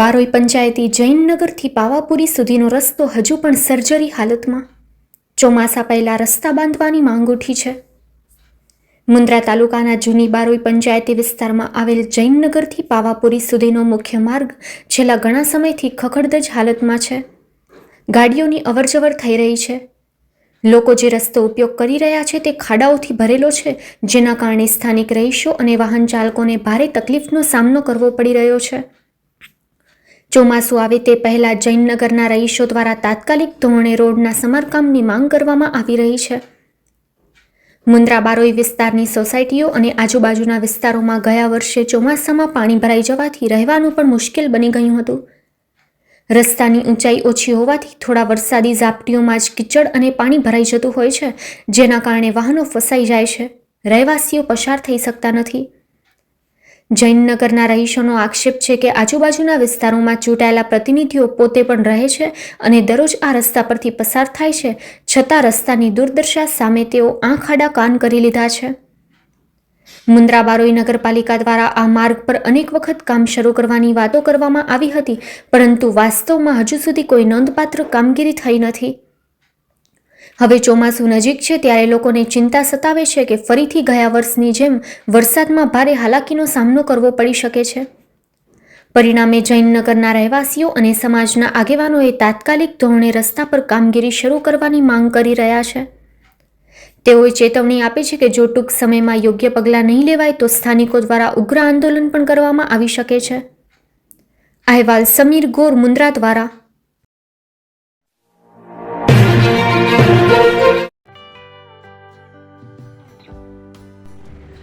બારોઈ પંચાયતી જૈનનગરથી પાવાપુરી સુધીનો રસ્તો હજુ પણ સર્જરી હાલતમાં. ચોમાસા પહેલાં રસ્તા બાંધવાની માંગ ઉઠી છે. મુન્દ્રા તાલુકાના જૂની બારોઈ પંચાયતી વિસ્તારમાં આવેલ જૈનનગરથી પાવાપુરી સુધીનો મુખ્ય માર્ગ છેલ્લા ઘણા સમયથી ખખડધજ હાલતમાં છે. ગાડીઓની અવરજવર થઈ રહી છે. લોકો જે રસ્તો ઉપયોગ કરી રહ્યા છે તે ખાડાઓથી ભરેલો છે, જેના કારણે સ્થાનિક રહીશો અને વાહન ચાલકોને ભારે તકલીફનો સામનો કરવો પડી રહ્યો છે. ચોમાસું આવે તે પહેલા જૈનનગરના રહીશો દ્વારા તાત્કાલિક ધોરણે રોડના સમારકામની માંગ કરવામાં આવી રહી છે. મુન્દ્રા બારોઈ વિસ્તારની સોસાયટીઓ અને આજુબાજુના વિસ્તારોમાં ગયા વર્ષે ચોમાસામાં પાણી ભરાઈ જવાથી રહેવાનું પણ મુશ્કેલ બની ગયું હતું. રસ્તાની ઊંચાઈ ઓછી હોવાથી થોડા વરસાદી ઝાપટીઓમાં જ કિચડ અને પાણી ભરાઈ જતું હોય છે, જેના કારણે વાહનો ફસાઈ જાય છે. રહેવાસીઓ પસાર થઈ શકતા નથી. જૈનનગરના રહીશોનો આક્ષેપ છે કે આજુબાજુના વિસ્તારોમાં ચૂંટાયેલા પ્રતિનિધિઓ પોતે પણ રહે છે અને દરરોજ આ રસ્તા પરથી પસાર થાય છે, છતાં રસ્તાની દુર્દશા સામે તેઓ આંખ આડા કાન કરી લીધા છે. મુન્દ્રા બારોઈ નગરપાલિકા દ્વારા આ માર્ગ પર અનેક વખત કામ શરૂ કરવાની વાતો કરવામાં આવી હતી, પરંતુ વાસ્તવમાં હજુ સુધી કોઈ નોંધપાત્ર કામગીરી થઈ નથી. હવે ચોમાસું નજીક છે ત્યારે લોકોને ચિંતા સતાવે છે કે ફરીથી ગયા વર્ષની જેમ વરસાદમાં ભારે હાલાકીનો સામનો કરવો પડી શકે છે. પરિણામે જૈનનગરના રહેવાસીઓ અને સમાજના આગેવાનોએ તાત્કાલિક ધોરણે રસ્તા પર કામગીરી શરૂ કરવાની માંગ કરી રહ્યા છે. તેઓએ ચેતવણી આપી છે કે જો ટૂંક સમયમાં યોગ્ય પગલાં નહીં લેવાય તો સ્થાનિકો દ્વારા ઉગ્ર આંદોલન પણ કરવામાં આવી શકે છે. અહેવાલ સમીર ગોર મુન્દ્રા દ્વારા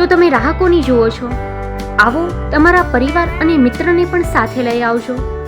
તો તમે રાહકોની જુઓ છો. આવો તમારા પરિવાર અને મિત્રને પણ સાથે લઈ આવજો.